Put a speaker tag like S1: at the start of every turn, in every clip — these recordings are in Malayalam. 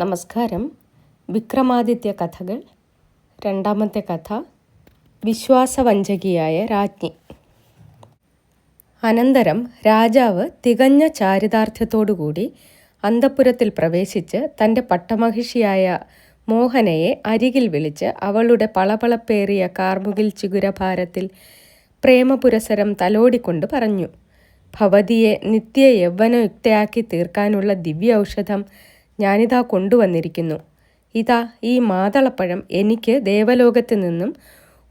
S1: നമസ്കാരം. വിക്രമാദിത്യ കഥകൾ. രണ്ടാമത്തെ കഥ. വിശ്വാസവഞ്ചകിയായ രാജ്ഞി. അനന്തരം രാജാവ് തികഞ്ഞ ചാരിതാർത്ഥ്യത്തോടുകൂടി അന്തപുരത്തിൽ പ്രവേശിച്ച് തന്റെ പട്ടമഹിഷിയായ മോഹനയെ അരികിൽ വിളിച്ച് അവളുടെ പളപളപ്പേറിയ കാർമുകിൽ ചിഗുരഭാരത്തിൽ പ്രേമപുരസരം തലോടിക്കൊണ്ട് പറഞ്ഞു ഭവതിയെ നിത്യ യൗവനയുക്തയാക്കി തീർക്കാനുള്ള ദിവ്യ ഔഷധം ഞാനിതാ കൊണ്ടുവന്നിരിക്കുന്നു. ഇതാ ഈ മാതളപ്പഴം എനിക്ക് ദേവലോകത്ത് നിന്നും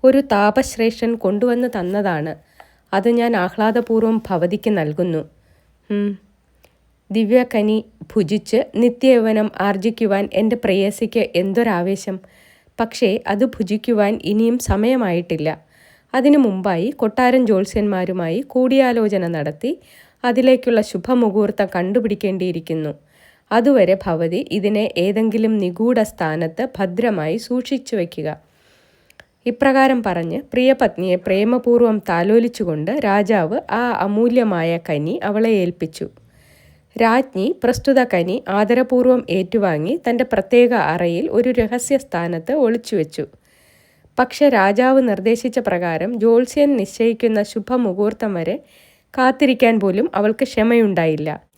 S1: ഒരു താപശ്രേഷ്ഠൻ കൊണ്ടുവന്ന് തന്നതാണ്. അത് ഞാൻ ആഹ്ലാദപൂർവം ഭവതിക്ക് നൽകുന്നു. ദിവ്യകനി ഭുജിച്ച് നിത്യയൗവനം ആർജിക്കുവാൻ എന്റെ പ്രേയസിക്ക് എന്തൊരാവേശം. പക്ഷേ അത് ഭുജിക്കുവാൻ ഇനിയും സമയമായിട്ടില്ല. അതിനു മുമ്പായി കൊട്ടാരൻ ജ്യോത്സ്യന്മാരുമായി കൂടിയാലോചന നടത്തി അതിലേക്കുള്ള ശുഭമുഹൂർത്തം കണ്ടുപിടിക്കേണ്ടിയിരിക്കുന്നു. അതുവരെ ഭവതി ഇതിനെ ഏതെങ്കിലും നിഗൂഢ സ്ഥാനത്ത് ഭദ്രമായി സൂക്ഷിച്ചു വയ്ക്കുക. ഇപ്രകാരം പറഞ്ഞ് പ്രിയപത്നിയെ പ്രേമപൂർവം താലോലിച്ചുകൊണ്ട് രാജാവ് ആ അമൂല്യമായ കനി അവളെ ഏൽപ്പിച്ചു. രാജ്ഞി പ്രസ്തുത കനി ആദരപൂർവം ഏറ്റുവാങ്ങി തന്റെ പ്രത്യേക അറയിൽ ഒരു രഹസ്യ സ്ഥാനത്ത് ഒളിച്ചുവെച്ചു പക്ഷെ രാജാവ് നിർദ്ദേശിച്ച പ്രകാരം ജോത്സ്യൻ നിശ്ചയിക്കുന്ന ശുഭമുഹൂർത്തം വരെ കാത്തിരിക്കാൻ പോലും അവൾക്ക് ക്ഷമയുണ്ടായില്ല.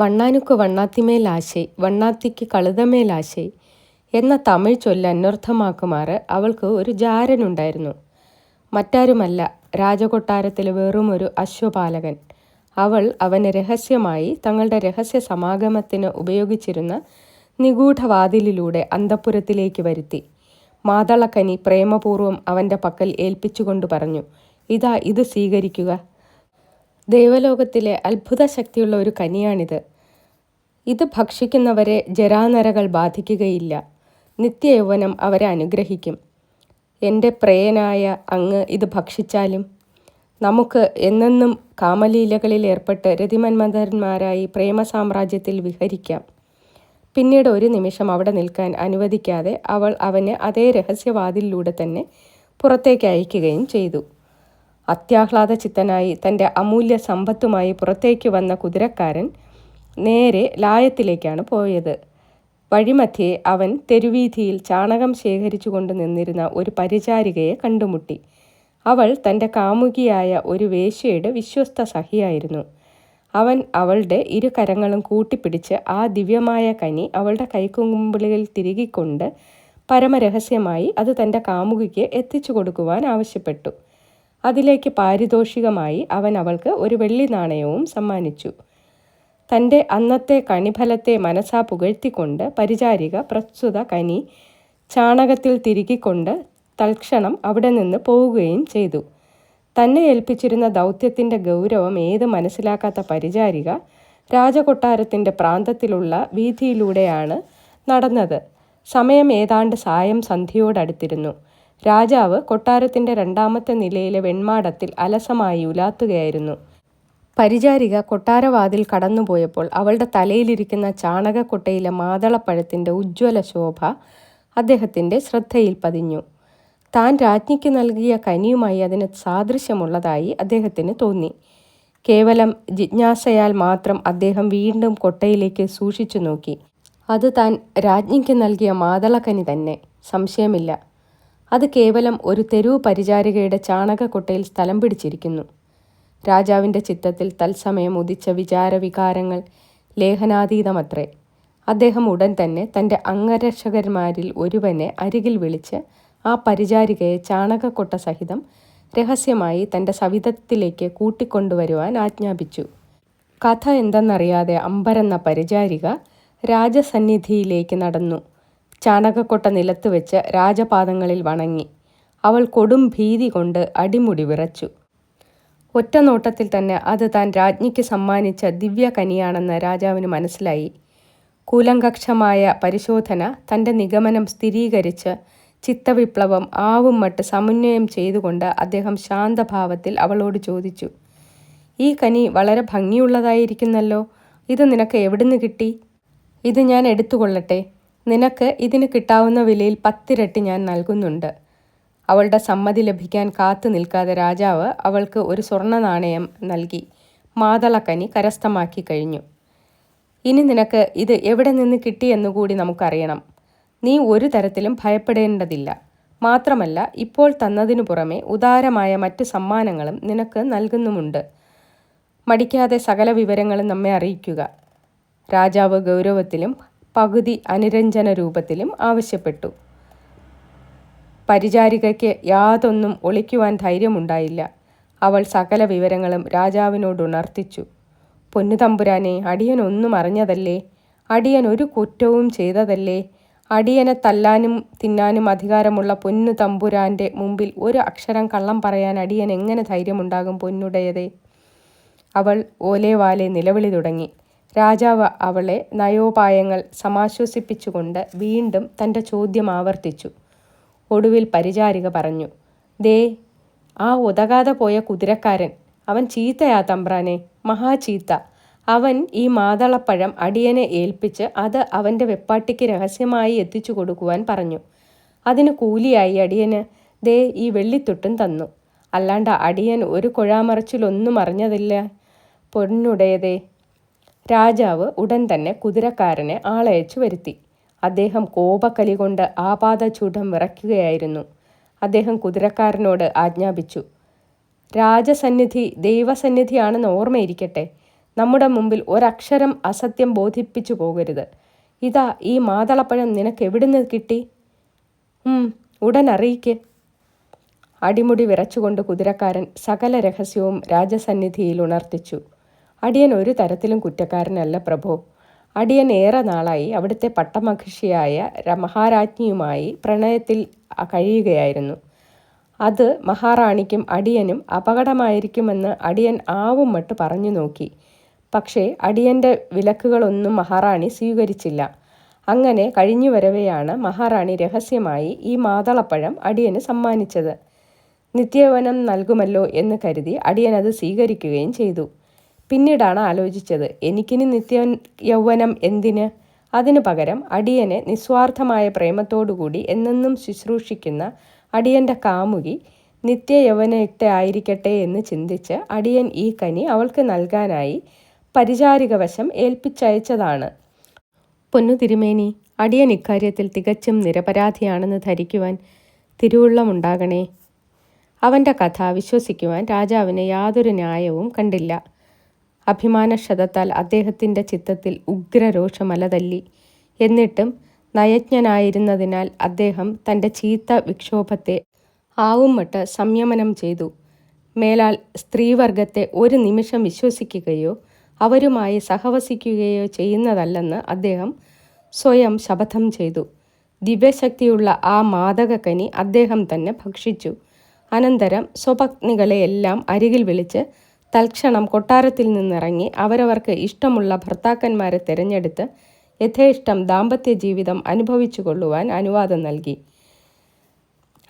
S1: വണ്ണാനുക്ക് വണ്ണാത്തിമേലാശൈ വണ്ണാത്തിക്ക് കഴുതമേലാശൈ എന്ന തമിഴ് ചൊല്ല് അന്വർത്ഥമാക്കുമാറ് അവൾക്ക് ഒരു ജാരനുണ്ടായിരുന്നു. മറ്റാരുമല്ല രാജകൊട്ടാരത്തിലെ വെറും ഒരു അശ്വപാലകൻ. അവൾ അവന് രഹസ്യമായി തങ്ങളുടെ രഹസ്യ സമാഗമത്തിന് ഉപയോഗിച്ചിരുന്ന നിഗൂഢവാതിലിലൂടെ അന്തപ്പുരത്തിലേക്ക് വരുത്തി. മാതളക്കനി പ്രേമപൂർവം അവന്റെ പക്കൽ ഏൽപ്പിച്ചുകൊണ്ട് പറഞ്ഞു ഇതാ ഇത് സ്വീകരിക്കുക. ദേവലോകത്തിലെ അത്ഭുത ശക്തിയുള്ള ഒരു കനിയാണിത്. ഇത് ഭക്ഷിക്കുന്നവരെ ജരാനരകൾ ബാധിക്കുകയില്ല. നിത്യയൗവനം അവരെ അനുഗ്രഹിക്കും. എന്റെ പ്രേയനായ അങ്ങ് ഇത് ഭക്ഷിച്ചാലും നമുക്ക് എന്നെന്നും കാമലീലകളിൽ ഏർപ്പെട്ട് രതിമന്മഥന്മാരായി പ്രേമ സാമ്രാജ്യത്തിൽ വിഹരിക്കാം. പിന്നീട് ഒരു നിമിഷം അവിടെ നിൽക്കാൻ അനുവദിക്കാതെ അവൾ അവനെ അതേ രഹസ്യവാതിലിലൂടെ തന്നെ പുറത്തേക്ക് അയക്കുകയും ചെയ്തു. അത്യാഹ്ലാദ ചിത്തനായി തന്റെ അമൂല്യ സമ്പത്തുമായി പുറത്തേക്ക് വന്ന കുതിരക്കാരൻ നേരെ ലായത്തിലേക്കാണ് പോയത്. വഴിമധ്യേ അവൻ തെരുവീഥിയിൽ ചാണകം ശേഖരിച്ചു കൊണ്ട് നിന്നിരുന്ന ഒരു പരിചാരികയെ കണ്ടുമുട്ടി. അവൾ തന്റെ കാമുകിയായ ഒരു വേശ്യയുടെ വിശ്വസ്ത സഹിയായിരുന്നു അവൻ അവളുടെ ഇരു കരങ്ങളും കൂട്ടിപ്പിടിച്ച് ആ ദിവ്യമായ കനി അവളുടെ കൈക്കുമ്പിളിൽ തിരുകിക്കൊണ്ട് പരമരഹസ്യമായി അത് തന്റെ കാമുകിക്ക് എത്തിച്ചു കൊടുക്കുവാൻ ആവശ്യപ്പെട്ടു. അതിലേക്ക് പാരിതോഷികമായി അവൻ അവൾക്ക് ഒരു വെള്ളി നാണയവും സമ്മാനിച്ചു. തന്റെ അന്നത്തെ കണിഫലത്തെ മനസ്സാ പുകഴ്ത്തിക്കൊണ്ട് പരിചാരിക പ്രസ്തുത കനി ചാണകത്തിൽ തിരുകിക്കൊണ്ട് തൽക്ഷണം അവിടെ നിന്ന് പോവുകയും ചെയ്തു. തന്നെ ഏൽപ്പിച്ചിരുന്ന ദൗത്യത്തിന്റെ ഗൗരവം ഏത് മനസ്സിലാക്കാത്ത പരിചാരിക രാജകൊട്ടാരത്തിന്റെ പ്രാന്തത്തിലുള്ള വീതിയിലൂടെയാണ് നടന്നത്. സമയം ഏതാണ്ട് സായം സന്ധ്യയോടടുത്തിരുന്നു. രാജാവ് കൊട്ടാരത്തിന്റെ രണ്ടാമത്തെ നിലയിലെ വെൺമാടത്തിൽ അലസമായി ഉലാത്തുകയായിരുന്നു. പരിചാരിക കൊട്ടാരവാതിൽ കടന്നുപോയപ്പോൾ അവളുടെ തലയിലിരിക്കുന്ന ചാണകക്കൊട്ടയിലെ മാതളപ്പഴത്തിന്റെ ഉജ്ജ്വല ശോഭ അദ്ദേഹത്തിന്റെ ശ്രദ്ധയിൽ പതിഞ്ഞു. താൻ രാജ്ഞിക്ക് നൽകിയ കനിയുമായി അതിന് സാദൃശ്യമുള്ളതായി അദ്ദേഹത്തിന് തോന്നി. കേവലം ജിജ്ഞാസയാൽ മാത്രം അദ്ദേഹം വീണ്ടും കൊട്ടയിലേക്ക് സൂക്ഷിച്ചു നോക്കി. അത് താൻ രാജ്ഞിക്ക് നൽകിയ മാതളക്കനി തന്നെ. സംശയമില്ല. അത് കേവലം ഒരു തെരുവ് പരിചാരികയുടെ ചാണകക്കൊട്ടയിൽ സ്ഥലം പിടിച്ചിരിക്കുന്നു. രാജാവിന്റെ ചിത്തത്തിൽ തത്സമയം ഉദിച്ച വിചാരവികാരങ്ങൾ ലേഖനാതീതമത്രേ. അദ്ദേഹം ഉടൻ തന്നെ തന്റെ അംഗരക്ഷകന്മാരിൽ ഒരുവനെ അരികിൽ വിളിച്ച് ആ പരിചാരികയെ ചാണകക്കൊട്ട സഹിതം രഹസ്യമായി തന്റെ സവിധത്തിലേക്ക് കൂട്ടിക്കൊണ്ടുവരുവാൻ ആജ്ഞാപിച്ചു. കഥ എന്തെന്നറിയാതെ അമ്പരന്ന പരിചാരിക രാജസന്നിധിയിലേക്ക് നടന്നു. ചാണകക്കൊട്ട നിലത്ത് വെച്ച് രാജപാദങ്ങളിൽ വണങ്ങി. അവൾ കൊടും ഭീതി കൊണ്ട് അടിമുടി വിറച്ചു. ഒറ്റ നോട്ടത്തിൽ തന്നെ അത് താൻ രാജ്ഞിക്ക് സമ്മാനിച്ച ദിവ്യ കനിയാണെന്ന് രാജാവിന് മനസ്സിലായി. കൂലങ്കക്ഷമായ പരിശോധന തന്റെ നിഗമനം സ്ഥിരീകരിച്ച് ചിത്തവിപ്ലവം ആവും മട്ട് സമന്വയം ചെയ്തുകൊണ്ട് അദ്ദേഹം ശാന്തഭാവത്തിൽ അവളോട് ചോദിച്ചു ഈ കനി വളരെ ഭംഗിയുള്ളതായിരിക്കുന്നല്ലോ. ഇത് നിനക്ക് എവിടുന്ന് കിട്ടി? ഇത് ഞാൻ എടുത്തുകൊള്ളട്ടെ. നിനക്ക് ഇതിന് കിട്ടാവുന്ന വിലയിൽ പത്തിരട്ടി ഞാൻ നൽകുന്നുണ്ട്. അവളുടെ സമ്മതി ലഭിക്കാൻ കാത്തു നിൽക്കാതെ രാജാവ് അവൾക്ക് ഒരു സ്വർണ നാണയം നൽകി. മാതളക്കനി കരസ്ഥമാക്കി കഴിഞ്ഞു. ഇനി നിനക്ക് ഇത് എവിടെ നിന്ന് കിട്ടിയെന്നു കൂടി നമുക്കറിയണം. നീ ഒരു തരത്തിലും ഭയപ്പെടേണ്ടതില്ല. മാത്രമല്ല ഇപ്പോൾ തന്നതിനു പുറമെ ഉദാരമായ മറ്റ് സമ്മാനങ്ങളും നിനക്ക് നൽകുന്നുമുണ്ട്. മടിക്കാതെ സകല വിവരങ്ങളും നമ്മെ അറിയിക്കുക. രാജാവ് ഗൗരവത്തിലും പകുതി അനുരഞ്ജന രൂപത്തിലും ആവശ്യപ്പെട്ടു. പരിചാരികയ്ക്ക് യാതൊന്നും ഒളിക്കുവാൻ ധൈര്യമുണ്ടായില്ല. അവൾ സകല വിവരങ്ങളും രാജാവിനോട് ഉണർത്തിച്ചു പൊന്നുതമ്പുരാനെ അടിയനൊന്നും അറിഞ്ഞതല്ലേ? അടിയൻ ഒരു കുറ്റവും ചെയ്തതല്ലേ? അടിയനെ തല്ലാനും തിന്നാനും അധികാരമുള്ള പൊന്നു തമ്പുരാന്റെ മുമ്പിൽ ഒരു അക്ഷരം കള്ളം പറയാൻ അടിയൻ എങ്ങനെ ധൈര്യമുണ്ടാകും പൊന്നുടയതേ? അവൾ ഓലേവാലെ നിലവിളി തുടങ്ങി. രാജാവ് അവളെ നയോപായങ്ങൾ സമാശ്വസിപ്പിച്ചുകൊണ്ട് വീണ്ടും തന്റെ ചോദ്യം ആവർത്തിച്ചു. ഒടുവിൽ പരിചാരിക പറഞ്ഞു ദേ ആ ഉതകാതെ പോയ കുതിരക്കാരൻ അവൻ ചീത്തയാ തമ്പ്രാനെ മഹാചീത്ത അവൻ ഈ മാതളപ്പഴം അടിയനെ ഏൽപ്പിച്ച് അത് അവന്റെ വെപ്പാട്ടിക്ക് രഹസ്യമായി എത്തിച്ചു കൊടുക്കുവാൻ പറഞ്ഞു. അതിന് കൂലിയായി അടിയന് ദേ ഈ വെള്ളിത്തൊട്ടും തന്നു. അല്ലാണ്ട് അടിയൻ ഒരു കുഴാമറച്ചിലൊന്നും അറിഞ്ഞതില്ല. പൊന്നുടയതേ രാജാവ് ഉടൻ തന്നെ കുതിരക്കാരനെ ആളയച്ചു വരുത്തി. അദ്ദേഹം കോപക്കലി കൊണ്ട് ആപാദചൂഢം വിറയ്ക്കുകയായിരുന്നു. അദ്ദേഹം കുതിരക്കാരനോട് ആജ്ഞാപിച്ചു. രാജസന്നിധി ദൈവസന്നിധിയാണെന്ന് ഓർമ്മയിരിക്കട്ടെ. നമ്മുടെ മുമ്പിൽ ഒരക്ഷരം അസത്യം ബോധിപ്പിച്ചു പോകരുത്. ഇതാ ഈ മാതളപ്പഴം നിനക്ക് എവിടുന്ന് കിട്ടി? ഉടൻ അറിയിക്ക്. അടിമുടി വിറച്ചുകൊണ്ട് കുതിരക്കാരൻ സകല രഹസ്യവും രാജസന്നിധിയിൽ ഉണർത്തിച്ചു. അടിയൻ ഒരു തരത്തിലും കുറ്റക്കാരനല്ല പ്രഭു. അടിയൻ ഏറെ നാളായി അവിടുത്തെ പട്ടമഹിഷിയായ മഹാരാജ്ഞിയുമായി പ്രണയത്തിൽ കഴിയുകയായിരുന്നു. അത് മഹാറാണിക്കും അടിയനും അപകടമായിരിക്കുമെന്ന് അടിയൻ ആവും മട്ട് പറഞ്ഞു നോക്കി. പക്ഷേ അടിയന്റെ വിലക്കുകളൊന്നും മഹാറാണി സ്വീകരിച്ചില്ല. അങ്ങനെ കഴിഞ്ഞു വരവെയാണ് മഹാറാണി രഹസ്യമായി ഈ മാതളപ്പഴം അടിയന് സമ്മാനിച്ചത്. നിത്യവനം നൽകുമല്ലോ എന്ന് കരുതി അടിയൻ അത് സ്വീകരിക്കുകയും ചെയ്തു. പിന്നീടാണ് ആലോചിച്ചത് എനിക്കിനി നിത്യ യൗവനം എന്തിന്? അതിനു പകരം അടിയനെ നിസ്വാർത്ഥമായ പ്രേമത്തോടുകൂടി എന്നെന്നും ശുശ്രൂഷിക്കുന്ന അടിയന്റെ കാമുകി നിത്യ ആയിരിക്കട്ടെ എന്ന് ചിന്തിച്ച് അടിയൻ ഈ കനി അവൾക്ക് നൽകാനായി പരിചാരികവശം ഏൽപ്പിച്ചയച്ചതാണ്. പൊന്നു തിരുമേനി അടിയൻ ഇക്കാര്യത്തിൽ തികച്ചും നിരപരാധിയാണെന്ന് ധരിക്കുവാൻ തിരുവുള്ളമുണ്ടാകണേ അവന്റെ കഥ വിശ്വസിക്കുവാൻ രാജാവിന് യാതൊരു ന്യായവും കണ്ടില്ല. അഭിമാനക്ഷതത്താൽ അദ്ദേഹത്തിന്റെ ചിത്തത്തിൽ ഉഗ്രരോഷമലതല്ലി എന്നിട്ടും നയജ്ഞനായിരുന്നതിനാൽ അദ്ദേഹം തന്റെ ചീത്ത വിക്ഷോഭത്തെ ആവുംമട്ട് സംയമനം ചെയ്തു. മേലാൽ സ്ത്രീവർഗത്തെ ഒരു നിമിഷം വിശ്വസിക്കുകയോ അവരുമായി സഹവസിക്കുകയോ ചെയ്യുന്നതല്ലെന്ന് അദ്ദേഹം സ്വയം ശപഥം ചെയ്തു. ദിവ്യശക്തിയുള്ള ആ മാതകക്കനി അദ്ദേഹം തന്നെ ഭക്ഷിച്ചു. അനന്തരം സ്വപത്നികളെയെല്ലാം അരികിൽ വിളിച്ച് തൽക്ഷണം കൊട്ടാരത്തിൽ നിന്നിറങ്ങി അവരവർക്ക് ഇഷ്ടമുള്ള ഭർത്താക്കന്മാരെ തിരഞ്ഞെടുത്ത് യഥേഷ്ടം ദാമ്പത്യ ജീവിതം അനുഭവിച്ചു കൊള്ളുവാൻ അനുവാദം നൽകി.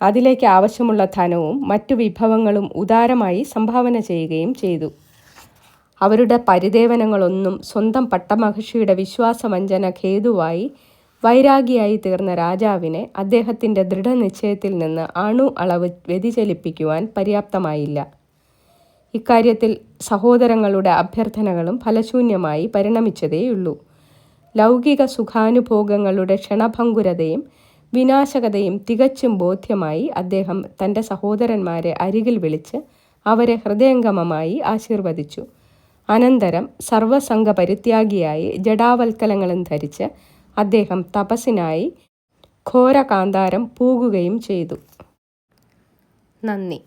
S1: അതിലേക്ക് ആവശ്യമുള്ള ധനവും മറ്റു വിഭവങ്ങളും ഉദാരമായി സംഭാവന ചെയ്യുകയും ചെയ്തു. അവരുടെ പരിദേവനങ്ങളൊന്നും സ്വന്തം പട്ടമഹർഷിയുടെ വിശ്വാസവഞ്ചന ഖേതുവായി വൈരാഗിയായി തീർന്ന രാജാവിനെ അദ്ദേഹത്തിന്റെ ദൃഢനിശ്ചയത്തിൽ നിന്ന് അണു അളവ് വ്യതിചലിപ്പിക്കുവാൻ പര്യാപ്തമായില്ല. ഇക്കാര്യത്തിൽ സഹോദരങ്ങളുടെ അഭ്യർത്ഥനകളും ഫലശൂന്യമായി പരിണമിച്ചതേയുള്ളൂ. ലൗകിക സുഖാനുഭോഗങ്ങളുടെ ക്ഷണഭങ്കുരതയും വിനാശകതയും തികച്ചും ബോധ്യമായി അദ്ദേഹം തന്റെ സഹോദരന്മാരെ അരികിൽ വിളിച്ച് അവരെ ഹൃദയംഗമമായി ആശീർവദിച്ചു. അനന്തരം സർവസംഘ പരിത്യാഗിയായി ജഡാവൽക്കലങ്ങളും ധരിച്ച് അദ്ദേഹം തപസ്സിനായി ഘോരകാന്താരം പൂകുകയും ചെയ്തു. നന്ദി.